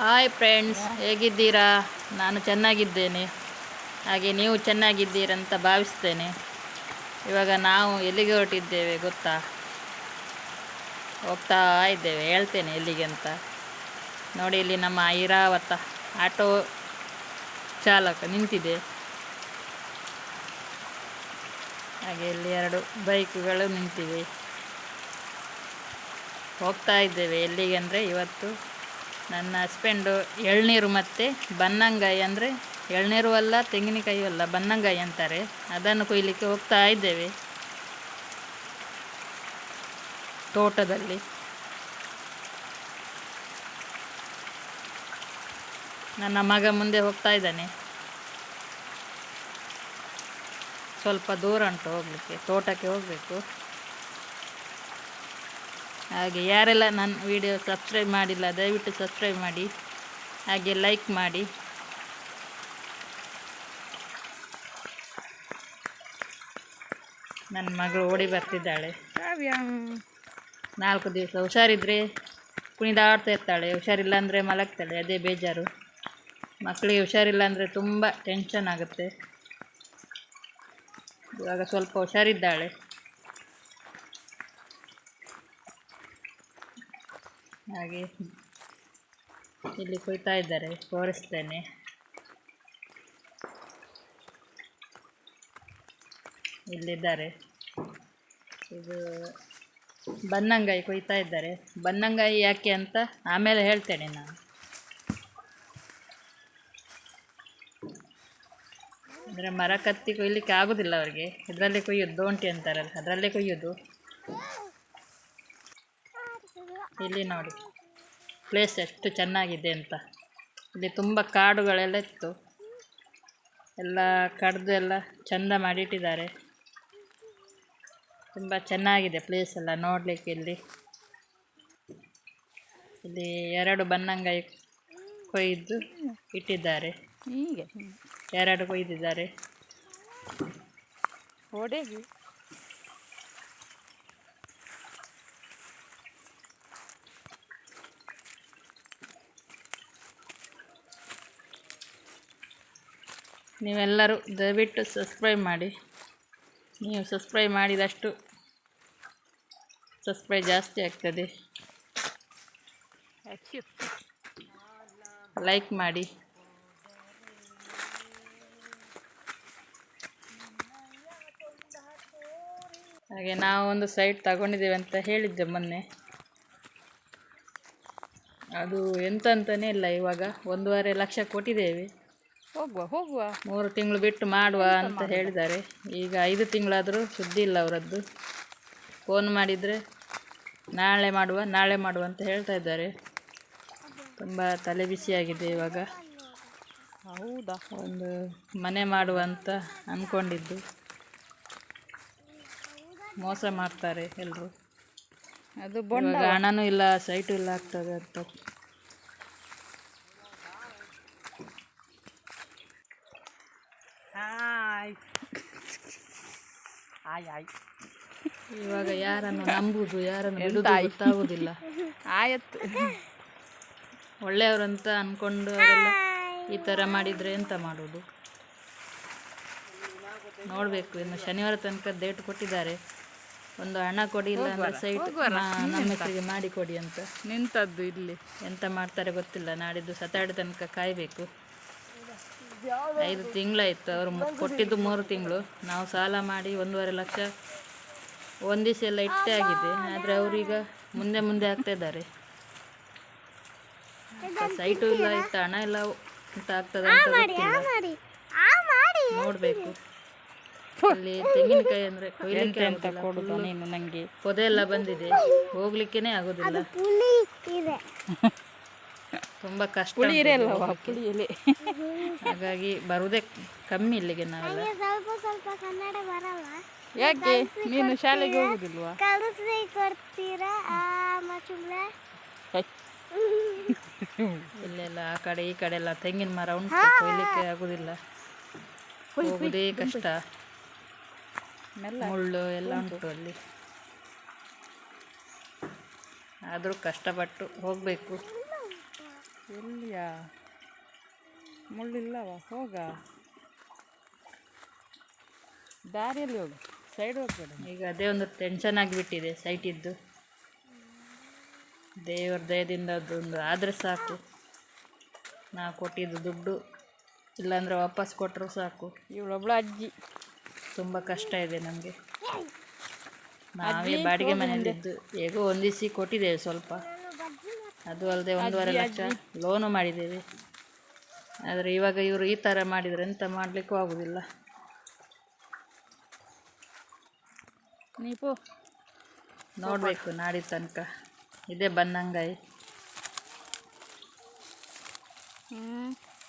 Hi friends, ಹೇಗಿದ್ದೀರಾ? ನಾನು ಚೆನ್ನಾಗಿದ್ದೇನೆ. ಹಾಗೆ ನೀವು ಚೆನ್ನಾಗಿದ್ದೀರಂತ ಭಾವಿಸ್ತೇನೆ. ಇವಾಗ ನಾವು ಎಲ್ಲಿಗೆ ಹೊರಟಿದ್ದೇವೆ ಗೊತ್ತಾ? ಹೋಗ್ತಾ ಇದ್ದೇವೆ, ಹೇಳ್ತೇನೆ ಎಲ್ಲಿಗೆ ಅಂತ. ನೋಡಿ, ಇಲ್ಲಿ ನಮ್ಮ ಐರಾವತ ಆಟೋ ಚಾಲಕ ನಿಂತಿದೆ. ಹಾಗೆ ಇಲ್ಲಿ ಎರಡು ಬೈಕ್ಗಳು ನಿಂತಿವೆ. ಹೋಗ್ತಾ ಇದ್ದೇವೆ ಎಲ್ಲಿಗೆ ಅಂದರೆ ಇವತ್ತು ನನ್ನ ಹಸ್ಬೆಂಡು ಎಳ್ನೀರು ಮತ್ತು ಬನ್ನಂಗಾಯಿ ಅಂದರೆ ಎಳ್ನೀರು ಅಲ್ಲ, ತೆಂಗಿನಕಾಯಿ ಅಲ್ಲ, ಬನ್ನಂಗಾಯಿ ಅಂತಾರೆ. ಅದನ್ನು ಕೊಯ್ಲಿಕ್ಕೆ ಹೋಗ್ತಾ ಇದ್ದೇವೆ. ತೋಟದಲ್ಲಿ. ನನ್ನ ಮಗ ಮುಂದೆ ಹೋಗ್ತಾ ಇದ್ದಾನೆ. ಸ್ವಲ್ಪ ದೂರ ಉಂಟು ಹೋಗಲಿಕ್ಕೆ, ತೋಟಕ್ಕೆ ಹೋಗಬೇಕು. ಹಾಗೆ ಯಾರೆಲ್ಲ ನನ್ನ ವಿಡಿಯೋ ಸಬ್ಸ್ಕ್ರೈಬ್ ಮಾಡಿಲ್ಲ ದಯವಿಟ್ಟು ಸಬ್ಸ್ಕ್ರೈಬ್ ಮಾಡಿ. ಹಾಗೆ ಲೈಕ್ ಮಾಡಿ. ನನ್ನ ಮಗಳು ಓಡಿ ಬರ್ತಿದ್ದಾಳೆ. ನಾಲ್ಕು ದಿವಸ ಹುಷಾರಿದ್ರೆ ಕುಣಿದಾಡ್ತಾ ಇರ್ತಾಳೆ ಹುಷಾರಿಲ್ಲ ಅಂದರೆ ಮಲಗ್ತಾಳೆ ಅದೇ ಬೇಜಾರು. ಮಕ್ಕಳಿಗೆ ಹುಷಾರಿಲ್ಲ ಅಂದರೆ ತುಂಬ ಟೆನ್ಷನ್ ಆಗುತ್ತೆ. ಇವಾಗ ಸ್ವಲ್ಪ ಹುಷಾರಿದ್ದಾಳೆ. ಹಾಗೆ ಇಲ್ಲಿ ಕುಯ್ತಾ ಇದ್ದಾರೆ, ತೋರಿಸ್ತೇನೆ. ಇಲ್ಲಿದ್ದಾರೆ. ಇದು ಬನ್ನಂಗಾಯಿ ಕೊಯ್ತಾ ಇದ್ದಾರೆ. ಬನ್ನಂಗಾಯಿ ಯಾಕೆ ಅಂತ ಆಮೇಲೆ ಹೇಳ್ತೇನೆ ನಾನು. ಅಂದರೆ ಮರ ಕತ್ತಿ ಕೊಯ್ಲಿಕ್ಕೆ ಆಗೋದಿಲ್ಲ ಅವರಿಗೆ. ಇದರಲ್ಲೇ ಕೊಯ್ಯೋದು ದೋಂಟಿ ಅಂತಾರಲ್ಲ, ಅದರಲ್ಲೇ ಕೊಯ್ಯೋದು. ಇಲ್ಲಿ ನೋಡಿ. ಪ್ಲೇಸ್ ಎಷ್ಟು ಚೆನ್ನಾಗಿದೆ ಅಂತ. ಇಲ್ಲಿ ತುಂಬ ಕಾಡುಗಳೆಲ್ಲ ಇತ್ತು. ಎಲ್ಲ ಕಡ್ದು ಎಲ್ಲ ಚೆಂದ ಮಾಡಿಟ್ಟಿದ್ದಾರೆ. ತುಂಬ ಚೆನ್ನಾಗಿದೆ ಪ್ಲೇಸ್ ಎಲ್ಲ ನೋಡಲಿಕ್ಕೆ ಇಲ್ಲಿ. ಇಲ್ಲಿ ಎರಡು ಬನ್ನಂಗಾಯಿ ಕೊಯ್ದು ಇಟ್ಟಿದ್ದಾರೆ. ಹೀಗೆ. ಎರಡು ಕೊಯ್ದಿದ್ದಾರೆ. ನೀವೆಲ್ಲರೂ ದಯವಿಟ್ಟು ಸಬ್ಸ್ಕ್ರೈಬ್ ಮಾಡಿ. ನೀವು ಸಬ್ಸ್ಕ್ರೈಬ್ ಮಾಡಿದಷ್ಟು ಸಬ್ಸ್ಕ್ರೈಬ್ ಜಾಸ್ತಿ ಆಗ್ತದೆ. ಲೈಕ್ ಮಾಡಿ. ಹಾಗೆ ನಾವು ಒಂದು ಸೈಟ್ ತಗೊಂಡಿದ್ದೇವೆ ಅಂತ ಹೇಳಿದ್ದೆ ಮೊನ್ನೆ. ಅದು ಎಂತ ಅಂತಲೇ ಇಲ್ಲ ಇವಾಗ ಒಂದೂವರೆ ಲಕ್ಷ ಕೊಟ್ಟಿದ್ದೇವೆ. ಹೋಗುವ ಹೋಗುವ. ಮೂರು ತಿಂಗಳು ಬಿಟ್ಟು ಮಾಡುವ ಅಂತ ಹೇಳಿದ್ದಾರೆ. ಈಗ ಐದು ತಿಂಗಳಾದರೂ ಸುದ್ದಿ ಇಲ್ಲ ಅವರದ್ದು. ಫೋನ್ ಮಾಡಿದರೆ ನಾಳೆ ಮಾಡುವ ನಾಳೆ ಮಾಡುವ ಅಂತ ಹೇಳ್ತಾ ಇದ್ದಾರೆ. ತುಂಬ ತಲೆ ಬಿಸಿಯಾಗಿದೆ ಇವಾಗ. ಹೌದಾ? ಒಂದು ಮನೆ ಮಾಡುವ ಅಂತ ಅಂದ್ಕೊಂಡಿದ್ದು ಮೋಸ ಮಾಡ್ತಾರೆ ಎಲ್ಲರೂ ಅದು ಹಣನೂ ಇಲ್ಲ ಸೈಟು ಇಲ್ಲ ಆಗ್ತದೆ ಅಂತ. ಇವಾಗ ಯಾರನ್ನು ನಂಬುದು ಯಾರನ್ನು ಬಿಡುದು? ಗೊತ್ತಾಗುದಿಲ್ಲ ಆಯತ್ತು. ಒಳ್ಳೆಯವರು ಅಂತ ಅಂದ್ಕೊಂಡು ಅವರೆಲ್ಲ ಈ ತರ ಮಾಡಿದ್ರೆ ಎಂತ ಮಾಡೋದು ನೋಡಬೇಕು ಇನ್ನು ಶನಿವಾರ ತನಕ ಡೇಟ್ ಕೊಟ್ಟಿದ್ದಾರೆ. ಒಂದು ಹಣ ಕೊಡಿ ಇಲ್ಲ ಅಂದರೆ ಸೈಟ್ ನಮ್ಮ ಹೆಸರಿಗೆ ಮಾಡಿ ಕೊಡಿ ಅಂತ. ನಿಂತದ್ದು ಇಲ್ಲಿ. ಎಂತ ಮಾಡ್ತಾರೆ ಗೊತ್ತಿಲ್ಲ ನಾಡಿದ್ದು ಸತಾಡ ತನಕ ಕಾಯಬೇಕು. ಐದು ತಿಂಗಳಾಯ್ತು ಅವರು ಕೊಟ್ಟಿದ್ದು ಮೂರು ತಿಂಗಳು. ನಾವು ಸಾಲ ಮಾಡಿ ಒಂದೂವರೆ ಲಕ್ಷ ಒಂದಿವ್ಸ ಎಲ್ಲ ಇಟ್ಟೇ ಆಗಿದೆ ಆದರೆ ಅವರೀಗ ಮುಂದೆ ಮುಂದೆ ಆಗ್ತಾ ಇದ್ದಾರೆ. ಸೈಟು ಇಲ್ಲ ಇತ್ತು ಹಣ ಎಲ್ಲ ಅಂತ ಆಗ್ತದೆ ಅಂತ ಗೊತ್ತಿಲ್ಲ. ನೋಡಬೇಕು. ಅಲ್ಲಿ ತೆಂಗಿನಕಾಯಿ ಅಂದರೆ ಕೊಯ್ಲಿಕ್ಕೆ ಅಂತ ಕೊಡೋದು ನೀನು ನನಗೆ ಪೊದೆ ಎಲ್ಲ ಬಂದಿದೆ. ಹೋಗ್ಲಿಕ್ಕೇನೆ ಆಗೋದಿಲ್ಲ. ತುಂಬ ಕಷ್ಟ ಪುಳಿ ಉಂಟು ಪುಳಿ ಎಲೆ? ಹಾಗಾಗಿ ಬರುವುದೇ ಕಮ್ಮಿ ಇಲ್ಲಿಗೆ ನಾವೆಲ್ಲ. ಸ್ವಲ್ಪ ಸ್ವಲ್ಪ ಕನ್ನಡ ಬರಲ್ಲ. ಯಾಕೆ? ನೀನು ಶಾಲೆಗೆ ಹೋಗುದಿಲ್ವಾ? ಕಲಿಸಿ ಕೊಡ್ತೀರಾ ಆ ಇಲ್ಲೆಲ್ಲ ಆ ಕಡೆ ಈ ಕಡೆ ಎಲ್ಲ ತೆಂಗಿನ ಮರ ಉಂಟು ಕೊಯ್ಲಿಕ್ಕೆ ಆಗುದಿಲ್ಲ. ಹೋಗುದೇ ಕಷ್ಟ. ಮುಳ್ಳು ಎಲ್ಲ ಉಂಟು ಅಲ್ಲಿ. ಆದರೂ ಕಷ್ಟಪಟ್ಟು ಹೋಗಬೇಕು. ಎಲ್ಲಿಯಾ? ಮುಳ್ಳಿಲ್ಲವ? ಹೋಗ? ದಾರಿಯಲ್ಲಿ ಹೋಗು. ಸೈಡ್ ಹೋಗ್ಬೇಡ. ಈಗ ಅದೇ ಒಂದು ಟೆನ್ಷನ್ ಆಗಿಬಿಟ್ಟಿದೆ ಸೈಟಿದ್ದು ದೇವರ ದಯದಿಂದ ಅದೊಂದು ಆದರೆ ಸಾಕು. ನಾವು ಕೊಟ್ಟಿದ್ದು ದುಡ್ಡು. ಇಲ್ಲಾಂದರೆ ವಾಪಸ್ ಕೊಟ್ಟರು ಸಾಕು. ಇವಳೊಬ್ಳು ಅಜ್ಜಿ. ತುಂಬ ಕಷ್ಟ ಇದೆ ನಮಗೆ. ನಾವೇ ಬಾಡಿಗೆ ಮನೆಯಲ್ಲಿದ್ದು. ಹೇಗೋ ಹೊಂದಿಸಿ ಕೊಟ್ಟಿದ್ದೇವೆ ಸ್ವಲ್ಪ. ಅದು ಅಲ್ಲದೆ ಒಂದೂವರೆ ಲಕ್ಷ ಲೋನು ಮಾಡಿದ್ದೇವೆ. ಆದರೆ ಇವಾಗ ಇವರು ಈ ಥರ ಮಾಡಿದರೆ ಎಂತ ಮಾಡಲಿಕ್ಕೂ ಆಗೋದಿಲ್ಲ. ನೀವು ನೋಡಬೇಕು ನಾಡಿದ ತನಕ. ಇದೇ ಬನ್ನಂಗಾಯಿ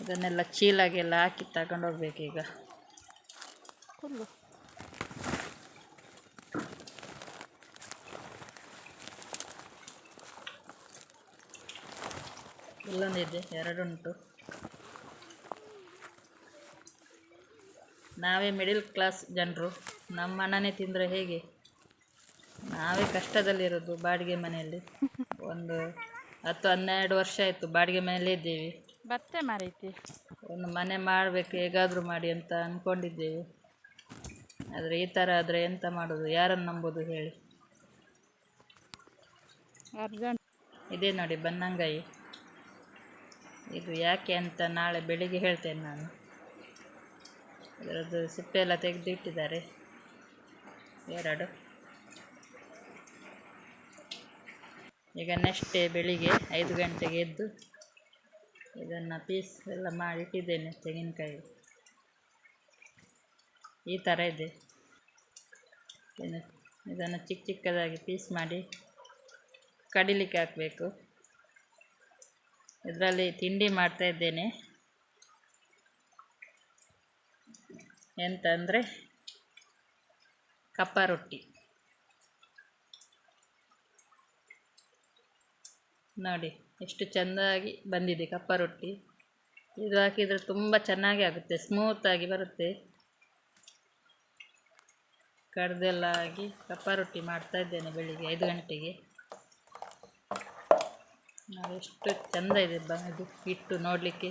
ಇದನ್ನೆಲ್ಲ ಚೀಲಾಗೆಲ್ಲ ಹಾಕಿ ತಗೊಂಡೋಗ್ಬೇಕು ಇಲ್ಲೊಂದಿದೆ ಎರಡುಂಟು. ನಾವೇ ಮಿಡಿಲ್ ಕ್ಲಾಸ್ ಜನರು. ನಮ್ಮ ಅಣ್ಣನೇ ತಿಂದರೆ ಹೇಗೆ? ನಾವೇ ಕಷ್ಟದಲ್ಲಿರೋದು ಬಾಡಿಗೆ ಮನೆಯಲ್ಲಿ. ಒಂದು ಹತ್ತು ಹನ್ನೆರಡು ವರ್ಷ ಆಯಿತು ಬಾಡಿಗೆ ಮನೆಯಲ್ಲೇ ಇದ್ದೀವಿ. ಬತ್ತೆ ಮಾರೈತಿ. ಒಂದು ಮನೆ ಮಾಡಬೇಕು ಹೇಗಾದರೂ ಮಾಡಿ ಅಂತ ಅಂದ್ಕೊಂಡಿದ್ದೇವೆ ಆದರೆ ಈ ಥರ ಆದರೆ ಎಂತ ಮಾಡೋದು? ಯಾರನ್ನು ನಂಬೋದು ಹೇಳಿ? ಅರ್ಜೆಂಟ್ ಇದೇ ನೋಡಿ ಬನ್ನಂಗಾಯಿ ಇದು ಯಾಕೆ ಅಂತ ನಾಳೆ ಬೆಳಿಗ್ಗೆ ಹೇಳ್ತೇನೆ ನಾನು. ಇದರದ್ದು ಸಿಪ್ಪೆ ಎಲ್ಲ ತೆಗೆದಿಟ್ಟಿದ್ದಾರೆ. ಎರಡು. ಈಗ ನೆಕ್ಸ್ಟ್ ಡೇ ಬೆಳಿಗ್ಗೆ ಐದು ಗಂಟೆಗೆ ಎದ್ದು ಇದನ್ನು ಪೀಸ್ ಎಲ್ಲ ಮಾಡಿ ಇಟ್ಟಿದ್ದೇನೆ ತೆಂಗಿನಕಾಯಿ. ಈ ಥರ ಇದೆ. ಇದನ್ನು ಚಿಕ್ಕ ಚಿಕ್ಕದಾಗಿ ಪೀಸ್ ಮಾಡಿ ಕಡಿಲಿಕ್ಕೆ ಹಾಕಬೇಕು. ಇದರಲ್ಲಿ ತಿಂಡಿ ಮಾಡ್ತಾ ಇದ್ದೇನೆ. ಎಂತ ಅಂದರೆ ಕಪ್ಪ ರೊಟ್ಟಿ. ನೋಡಿ, ಎಷ್ಟು ಚೆಂದಾಗಿ ಬಂದಿದೆ ಕಪ್ಪ ರೊಟ್ಟಿ. ಇದು ಹಾಕಿದರೆ ತುಂಬ ಚೆನ್ನಾಗಿ ಆಗುತ್ತೆ ಸ್ಮೂತಾಗಿ ಬರುತ್ತೆ. ಕಡ್ದೆಲ್ಲ ಆಗಿ ಕಪ್ಪ ರೊಟ್ಟಿ ಮಾಡ್ತಾ ಇದ್ದೇನೆ ಬೆಳಿಗ್ಗೆ ಐದು ಗಂಟೆಗೆ. ಎಷ್ಟು ಚೆಂದ ಇದೆ ಬ ಇದು ಹಿಟ್ಟು ನೋಡಲಿಕ್ಕೆ.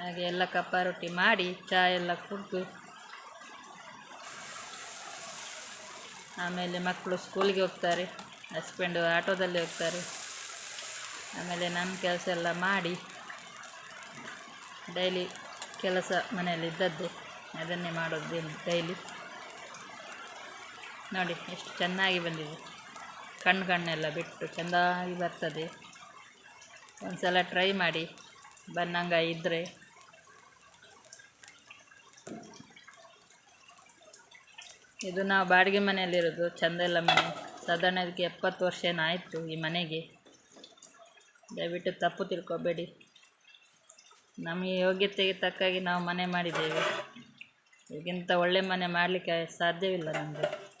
ಹಾಗೆ ಎಲ್ಲ ಕಪ್ಪ ರೊಟ್ಟಿ ಮಾಡಿ ಚಾ ಎಲ್ಲ ಕುಡಿದು ಆಮೇಲೆ ಮಕ್ಕಳು ಸ್ಕೂಲಿಗೆ ಹೋಗ್ತಾರೆ ಹಸ್ಬೆಂಡು ಆಟೋದಲ್ಲಿ ಹೋಗ್ತಾರೆ. ಆಮೇಲೆ ನನ್ನ ಕೆಲಸ ಎಲ್ಲ ಮಾಡಿ ಡೈಲಿ ಕೆಲಸ ಮನೆಯಲ್ಲಿ ಇದ್ದದ್ದು, ಅದನ್ನೇ ಮಾಡೋದು ಡೈಲಿ ನೋಡಿ, ಎಷ್ಟು ಚೆನ್ನಾಗಿ ಬಂದಿದೆ. ಕಣ್ಣು ಕಣ್ಣೆಲ್ಲ ಬಿಟ್ಟು ಚೆಂದಾಗಿ ಬರ್ತದೆ. ಒಂದು ಸಲ ಟ್ರೈ ಮಾಡಿ ಬನ್ನಂಗ ಇದ್ದರೆ ಇದು ನಾವು ಬಾಡಿಗೆ ಮನೆಯಲ್ಲಿರೋದು ಚಂದೆಲ್ಲ ಮನೆ. ಸಾಧಾರಣ ಇದಕ್ಕೆ ಎಪ್ಪತ್ತು ವರ್ಷ ಏನಾಯಿತು ಈ ಮನೆಗೆ. ದಯವಿಟ್ಟು ತಪ್ಪು ತಿಳ್ಕೊಬೇಡಿ. ನಮಗೆ ಯೋಗ್ಯತೆಗೆ ತಕ್ಕಾಗಿ ನಾವು ಮನೆ ಮಾಡಿದ್ದೇವೆ. ಈಗಿಂತ ಒಳ್ಳೆ ಮನೆ ಮಾಡಲಿಕ್ಕೆ ಸಾಧ್ಯವಿಲ್ಲ ನಮಗೆ.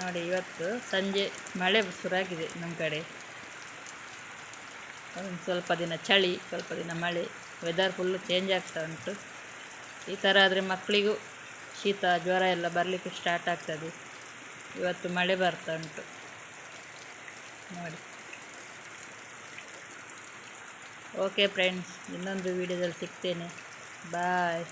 ನೋಡಿ, ಇವತ್ತು ಸಂಜೆ ಮಳೆ ಶುರುವಾಗಿದೆ ನಮ್ಮ ಕಡೆ. ಒಂದು ಸ್ವಲ್ಪ ದಿನ ಚಳಿ, ಸ್ವಲ್ಪ ದಿನ ಮಳೆ ವೆದರ್ ಫುಲ್ಲು ಚೇಂಜ್ ಆಗ್ತಾ ಉಂಟು. ಈ ಥರ ಆದರೆ ಮಕ್ಕಳಿಗೂ ಶೀತ, ಜ್ವರ ಎಲ್ಲ ಬರಲಿಕ್ಕೆ ಸ್ಟಾರ್ಟ್ ಆಗ್ತದೆ. ಇವತ್ತು ಮಳೆ ಬರ್ತಾ ಉಂಟು. ನೋಡಿ. ಓಕೆ ಫ್ರೆಂಡ್ಸ್ ಇನ್ನೊಂದು ವೀಡಿಯೋದಲ್ಲಿ ಸಿಗ್ತೇನೆ. ಬಾಯ್